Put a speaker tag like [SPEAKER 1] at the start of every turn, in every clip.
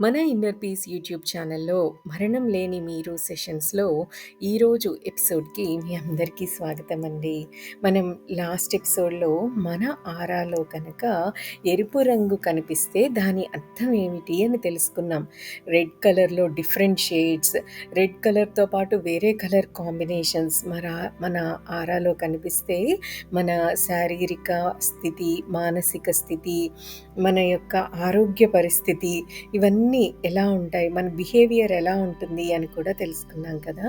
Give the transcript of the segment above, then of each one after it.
[SPEAKER 1] మన inner peace YouTube ఛానల్లో మరణం లేని మీరు సెషన్స్లో ఈరోజు ఎపిసోడ్కి మీ అందరికీ స్వాగతం అండి మనం లాస్ట్ ఎపిసోడ్లో మన ఆరాలో కనుక ఎరుపు రంగు కనిపిస్తే దాని అర్థం ఏమిటి అని తెలుసుకున్నాం. రెడ్ కలర్లో డిఫరెంట్ షేడ్స్ రెడ్ కలర్తో పాటు వేరే కలర్ కాంబినేషన్స్ మన మన ఆరాలో కనిపిస్తే మన శారీరక స్థితి మానసిక స్థితి మన యొక్క ఆరోగ్య పరిస్థితి ఇవన్నీ అన్నీ ఎలా ఉంటాయి? మన బిహేవియర్ ఎలా ఉంటుంది? అని కూడా తెలుసుకున్నాం కదా!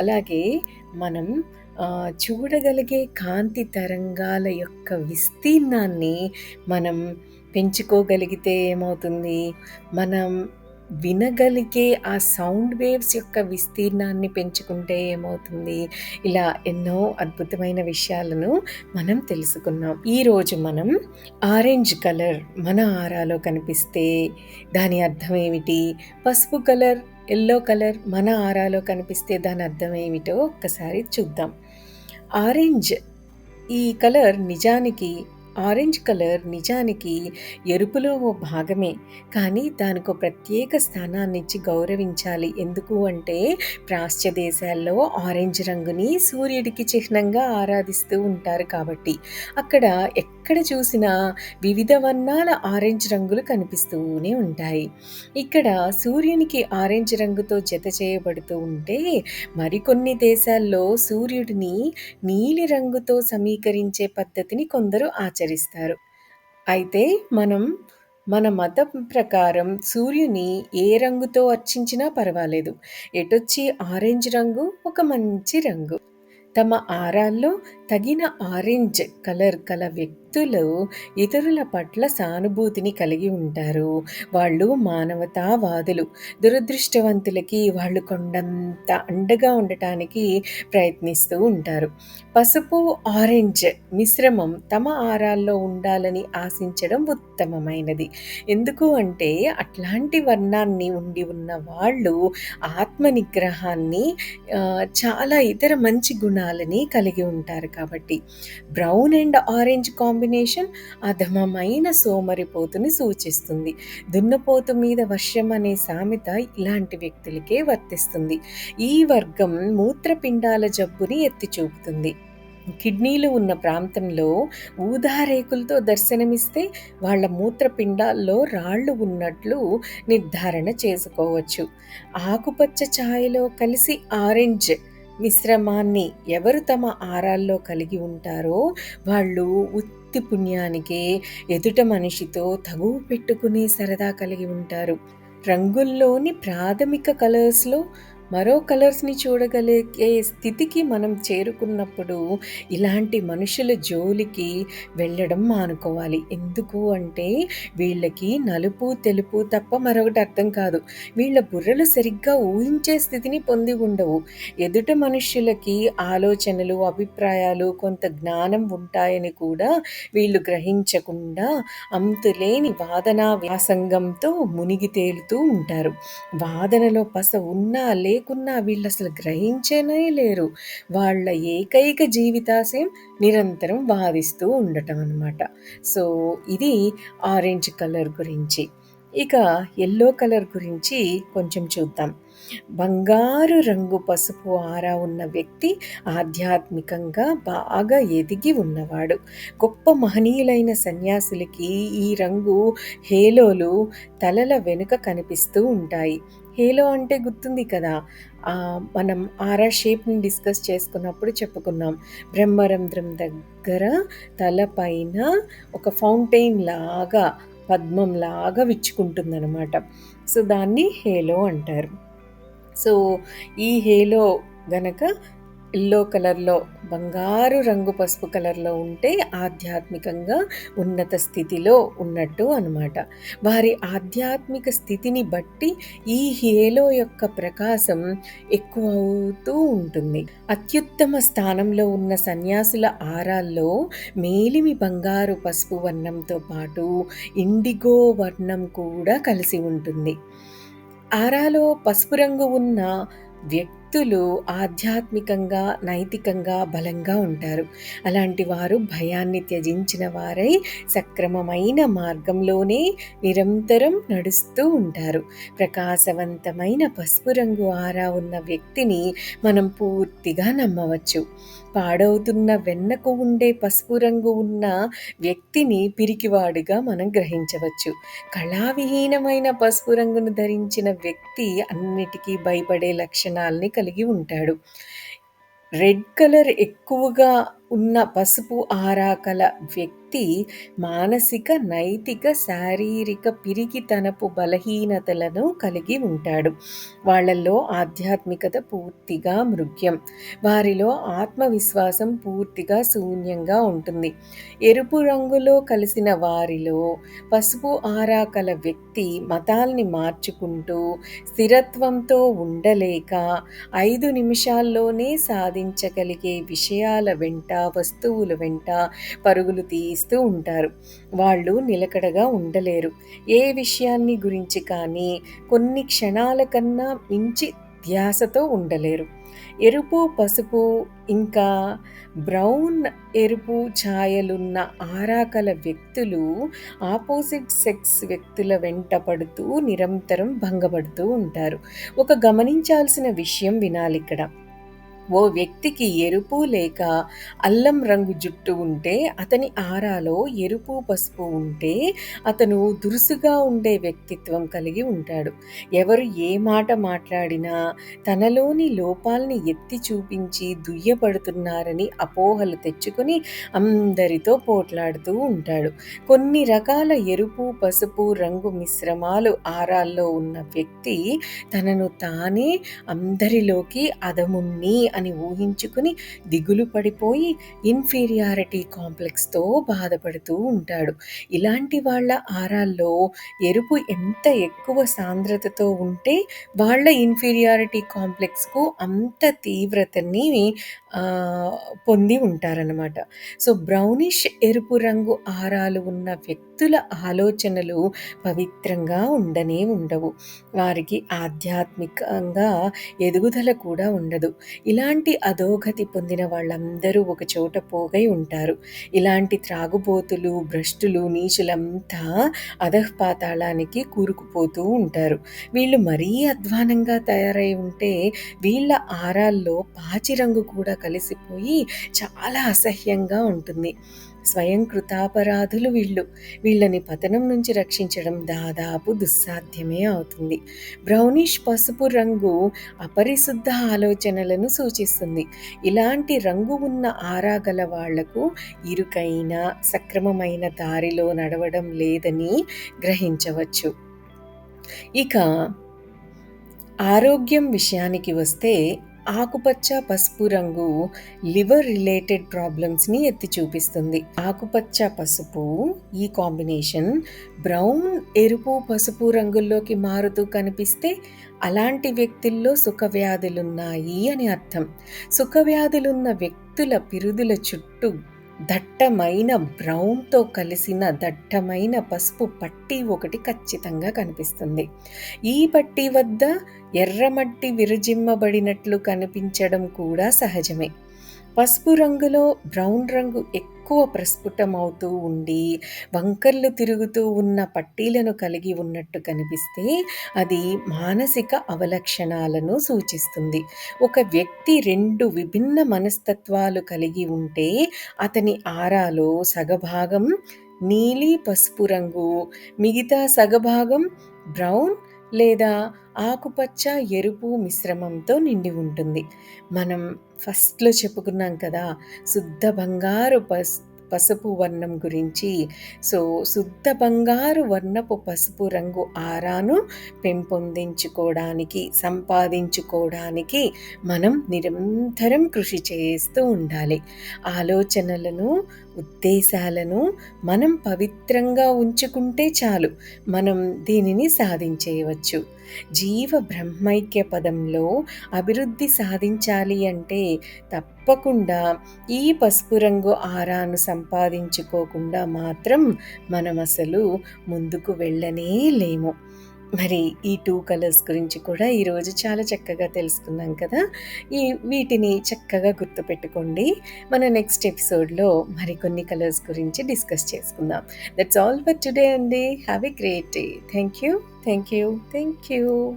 [SPEAKER 1] అలాగే మనం చూడగలిగే కాంతి తరంగాల యొక్క విస్తీర్ణాన్ని మనం పెంచుకోగలిగితే ఏమవుతుంది? మనం వినగలిగే ఆ సౌండ్ వేవ్స్ యొక్క విస్తీర్ణాన్ని పెంచుకుంటే ఏమవుతుంది? ఇలా ఎన్నో అద్భుతమైన విషయాలను మనం తెలుసుకున్నాం. ఈరోజు మనం ఆరెంజ్ కలర్ మన ఆరాలో కనిపిస్తే దాని అర్థం ఏమిటి? పసుపు కలర్ ఎల్లో కలర్ మన ఆరాలో కనిపిస్తే దాని అర్థం ఏమిటో ఒక్కసారి చూద్దాం. ఆరెంజ్ ఈ కలర్ నిజానికి ఆరెంజ్ కలర్ నిజానికి ఎరుపులో ఓ భాగమే. కానీ దానికో ప్రత్యేక స్థానాన్ని ఇచ్చి గౌరవించాలి. ఎందుకు అంటే ప్రాచ్య దేశాల్లో ఆరెంజ్ రంగుని సూర్యుడికి చిహ్నంగా ఆరాధిస్తూ ఉంటారు కాబట్టి. అక్కడ ఎక్కడ చూసినా వివిధ వర్ణాల ఆరెంజ్ రంగులు కనిపిస్తూనే ఉంటాయి. ఇక్కడ సూర్యునికి ఆరెంజ్ రంగుతో జత చేయబడుతూ ఉంటే మరికొన్ని దేశాల్లో సూర్యుడిని నీలి రంగుతో సమీకరించే పద్ధతిని కొందరు ఆచరిస్తారు. ఆచరిస్తారు. అయితే మనం మన మతం ప్రకారం సూర్యుని ఏ రంగుతో అర్చించినా పర్వాలేదు. ఎటొచ్చి ఆరెంజ్ రంగు ఒక మంచి రంగు. తమ ఆరాల్లో తగిన ఆరెంజ్ కలర్ కల వ్యక్తి వ్యక్తులు ఇతరుల పట్ల సానుభూతిని కలిగి ఉంటారు. వాళ్ళు మానవతావాదులు. దురదృష్టవంతులకి వాళ్ళు కొండంత అండగా ఉండటానికి ప్రయత్నిస్తూ ఉంటారు. పసుపు ఆరెంజ్ మిశ్రమం తమ ఆరాల్లో ఉండాలని ఆశించడం ఉత్తమమైనది. ఎందుకు అంటే అట్లాంటి వర్ణాన్ని ఉండి ఉన్న వాళ్ళు ఆత్మ నిగ్రహాన్ని చాలా ఇతర మంచి గుణాలని కలిగి ఉంటారు కాబట్టి. బ్రౌన్ అండ్ ఆరెంజ్ కాంబినేషన్ అధమమైన సోమరిపోతుని సూచిస్తుంది. దున్నపోతు మీద వర్షం అనే సామెత ఇలాంటి వ్యక్తులకే వర్తిస్తుంది. ఈ వర్గం మూత్రపిండాల జబ్బుని ఎత్తి చూపుతుంది కిడ్నీలు ఉన్న ప్రాంతంలో ఊదారేకులతో దర్శనమిస్తే వాళ్ళ మూత్రపిండాల్లో రాళ్ళు ఉన్నట్లు నిర్ధారణ చేసుకోవచ్చు. ఆకుపచ్చ ఛాయలో కలిసి ఆరెంజ్ మిశ్రమాన్ని ఎవరు తమ ఆరాల్లో కలిగి ఉంటారో వాళ్ళు భక్తి పుణ్యానికే ఎదుట మనిషితో తగువ పెట్టుకుని సరదా కలిగి ఉంటారు. రంగుల్లోని ప్రాథమిక కలర్స్లో మరో కలర్స్ని చూడగలిగే స్థితికి మనం చేరుకున్నప్పుడు ఇలాంటి మనుషుల జోలికి వెళ్ళడం మానుకోవాలి. ఎందుకు అంటే వీళ్ళకి నలుపు తెలుపు తప్ప మరొకటి అర్థం కాదు. వీళ్ళ బుర్రలు సరిగ్గా ఊహించే స్థితిని పొంది ఉండవు. ఎదుట మనుషులకి ఆలోచనలు అభిప్రాయాలు కొంత జ్ఞానం ఉంటాయని కూడా వీళ్ళు గ్రహించకుండా అంతులేని వాదన వ్యాసంగంతో మునిగి తేలుతూ ఉంటారు. వాదనలో పస ఉన్నా లేక లేకున్నా వీళ్ళు అసలు గ్రహించేనే లేరు. వాళ్ళ ఏకైక జీవితాశయం నిరంతరం వాదిస్తూ ఉండటం అనమాట సో ఇది ఆరెంజ్ కలర్ గురించి. ఇక ఎల్లో కలర్ గురించి కొంచెం చూద్దాం. బంగారు రంగు పసుపు ఆరా ఉన్న వ్యక్తి ఆధ్యాత్మికంగా బాగా ఎదిగి ఉన్నవాడు. గొప్ప మహనీయులైన సన్యాసులకి ఈ రంగు హేలోలు తలల వెనుక కనిపిస్తూ ఉంటాయి. హేలో అంటే గుర్తుంది కదా? మనం ఆరా షేప్ని డిస్కస్ చేసుకున్నప్పుడు చెప్పుకున్నాం. బ్రహ్మరంధ్రం దగ్గర తలపైన ఒక ఫౌంటైన్ లాగా పద్మం లాగా విచ్చుకుంటుందన్నమాట. సో దాన్ని హేలో అంటారు. సో ఈ హేలో గనక ఎల్లో కలర్లో బంగారు రంగు పసుపు కలర్లో ఉంటే ఆధ్యాత్మికంగా ఉన్నత స్థితిలో ఉన్నట్టు అనమాట వారి ఆధ్యాత్మిక స్థితిని బట్టి ఈ హేలో యొక్క ప్రకాశం ఎక్కువ అవుతూ ఉంటుంది. అత్యుత్తమ స్థానంలో ఉన్న సన్యాసుల ఆరాల్లో మేలిమి బంగారు పసుపు వర్ణంతో పాటు ఇండిగో వర్ణం కూడా కలిసి ఉంటుంది. ఆరాలో పసుపు రంగు ఉన్న వ్యక్తి వ్యక్తులు ఆధ్యాత్మికంగా నైతికంగా బలంగా ఉంటారు. అలాంటి వారు భయాన్ని త్యజించిన వారై సక్రమమైన మార్గంలోనే నిరంతరం నడుస్తూ ఉంటారు. ప్రకాశవంతమైన పసుపు రంగు ఆరా ఉన్న వ్యక్తిని మనం పూర్తిగా నమ్మవచ్చు. పాడవుతున్న వెన్నకు ఉండే పసుపు రంగు ఉన్న వ్యక్తిని పిరికివాడుగా మనం గ్రహించవచ్చు. కళావిహీనమైన పసుపు రంగును ధరించిన వ్యక్తి అన్నిటికీ భయపడే లక్షణాలని కలిగి ఉంటాడు. రెడ్ కలర్ ఎక్కువగా ఉన్న పసుపు ఆరాకల వ్యక్తి మానసిక నైతిక శారీరక పిరికితనపు బలహీనతలను కలిగి ఉంటాడు. వాళ్ళల్లో ఆధ్యాత్మికత పూర్తిగా మృగ్యం. వారిలో ఆత్మవిశ్వాసం పూర్తిగా శూన్యంగా ఉంటుంది. ఎరుపు రంగులో కలిసిన వారిలో పసుపు ఆరాకల వ్యక్తి మతాల్ని మార్చుకుంటూ స్థిరత్వంతో ఉండలేక ఐదు నిమిషాల్లోనే సాధించగలిగే విషయాల వెంట వస్తువుల వెంట పరుగులు తీస్తూ ఉంటారు. వాళ్ళు నిలకడగా ఉండలేరు. ఏ విషయాన్ని గురించి కానీ కొన్ని క్షణాల కన్నా మించి ధ్యాసతో ఉండలేరు. ఎరుపు పసుపు ఇంకా బ్రౌన్ ఎరుపు ఛాయలున్న ఆరాకల వ్యక్తులు ఆపోజిట్ సెక్స్ వ్యక్తుల వెంట పడుతూ నిరంతరం భంగపడుతూ ఉంటారు. ఒక గమనించాల్సిన విషయం వినాలి ఇక్కడ. ఓ వ్యక్తికి ఎరుపు లేక అల్లం రంగు జుట్టు ఉంటే అతని ఆరాలో ఎరుపు పసుపు ఉంటే అతను దురుసుగా ఉండే వ్యక్తిత్వం కలిగి ఉంటాడు. ఎవరు ఏ మాట మాట్లాడినా తనలోని లోపాల్ని ఎత్తి చూపించి దుయ్యపడుతున్నారని అపోహలు తెచ్చుకొని అందరితో పోట్లాడుతూ ఉంటాడు. కొన్ని రకాల ఎరుపు పసుపు రంగు మిశ్రమాలు ఆరాల్లో ఉన్న వ్యక్తి తనను తానే అందరిలోకి అదమున్ని అని ఊహించుకుని దిగులు పడిపోయి ఇన్ఫీరియారిటీ కాంప్లెక్స్తో బాధపడుతూ ఉంటాడు. ఇలాంటి వాళ్ళ ఆరాల్లో ఎరుపు ఎంత ఎక్కువ సాంద్రతతో ఉంటే వాళ్ళ ఇన్ఫీరియారిటీ కాంప్లెక్స్కు అంత తీవ్రతని పొంది ఉంటారనమాట సో బ్రౌనిష్ ఎరుపు రంగు ఆరాలు ఉన్న వ్యక్తుల ఆలోచనలు పవిత్రంగా ఉండనే ఉండవు. వారికి ఆధ్యాత్మికంగా ఎదుగుదల కూడా ఉండదు. ఇలా ఇలాంటి అధోగతి పొందిన వాళ్ళందరూ ఒక చోట పోగై ఉంటారు. ఇలాంటి త్రాగుబోతులు భ్రష్టులు నీచులంతా అధఃపాతాళానికి కూరుకుపోతూ ఉంటారు. వీళ్ళు మరీ అధ్వానంగా తయారై ఉంటే వీళ్ళ ఆరాల్లో పాచి రంగు కూడా కలిసిపోయి చాలా అసహ్యంగా ఉంటుంది. స్వయం కృతాపరాధులు వీళ్ళు. వీళ్ళని పతనం నుంచి రక్షించడం దాదాపు దుస్సాధ్యమే అవుతుంది. బ్రౌనిష్ పసుపు రంగు అపరిశుద్ధ ఆలోచనలను సూచిస్తుంది. ఇలాంటి రంగు ఉన్న ఆరాగల వాళ్ళకు ఇరుకైన సక్రమమైన దారిలో నడవడం లేదని గ్రహించవచ్చు. ఇక ఆరోగ్యం విషయానికి వస్తే ఆకుపచ్చ పసుపు రంగు లివర్ రిలేటెడ్ ప్రాబ్లమ్స్ని ఎత్తి చూపిస్తుంది. ఆకుపచ్చ పసుపు ఈ కాంబినేషన్ బ్రౌన్ ఎరుపు పసుపు రంగుల్లోకి మారుతూ కనిపిస్తే అలాంటి వ్యక్తుల్లో సుఖవ్యాధులున్నాయి అని అర్థం. సుఖవ్యాధులున్న వ్యక్తుల పిరుదుల చుట్టూ దట్టమైన బ్రౌన్తో కలిసిన దట్టమైన పసుపు పట్టీ ఒకటి ఖచ్చితంగా కనిపిస్తుంది. ఈ పట్టీ వద్ద ఎర్రమట్టి విరజిమ్మబడినట్లు కనిపించడం కూడా సహజమే. పసుపు రంగులో బ్రౌన్ రంగు ఎక్కువ ప్రస్ఫుటమవుతూ ఉండి వంకర్లు తిరుగుతూ ఉన్న పట్టీలను కలిగి ఉన్నట్టు కనిపిస్తే అది మానసిక అవలక్షణాలను సూచిస్తుంది. ఒక వ్యక్తి రెండు విభిన్న మనస్తత్వాలు కలిగి ఉంటే అతని ఆరాలో సగభాగం నీలి పసుపు రంగు మిగతా సగభాగం బ్రౌన్ లేదా ఆకుపచ్చ ఎరుపు మిశ్రమంతో నిండి ఉంటుంది. మనం ఫస్ట్లో చెప్పుకున్నాం కదా శుద్ధ బంగారు పస్ పసుపు వర్ణం గురించి. సో శుద్ధ బంగారు వర్ణపు పసుపు రంగు ఆరాను పెంపొందించుకోవడానికి సంపాదించుకోవడానికి మనం నిరంతరం కృషి చేస్తూ ఉండాలి. ఆలోచనలను ఉద్దేశాలను మనం పవిత్రంగా ఉంచుకుంటే చాలు. మనం దీనిని సాధించేయవచ్చు. జీవ బ్రహ్మైక్య పదంలో అభివృద్ధి సాధించాలి అంటే తప్పకుండా ఈ పసుపు రంగు ఆరాను సంపాదించుకోకుండా మాత్రం మనం అసలు ముందుకు వెళ్ళనే లేము. మరి ఈ టూ కలర్స్ గురించి కూడా ఈరోజు చాలా చక్కగా తెలుసుకున్నాం కదా. ఈ వీటిని చక్కగా గుర్తుపెట్టుకోండి. మన నెక్స్ట్ ఎపిసోడ్లో మరికొన్ని కలర్స్ గురించి డిస్కస్ చేసుకుందాం. దట్స్ ఆల్ ఫర్ టుడే అండి. Have a great day thank you thank you thank you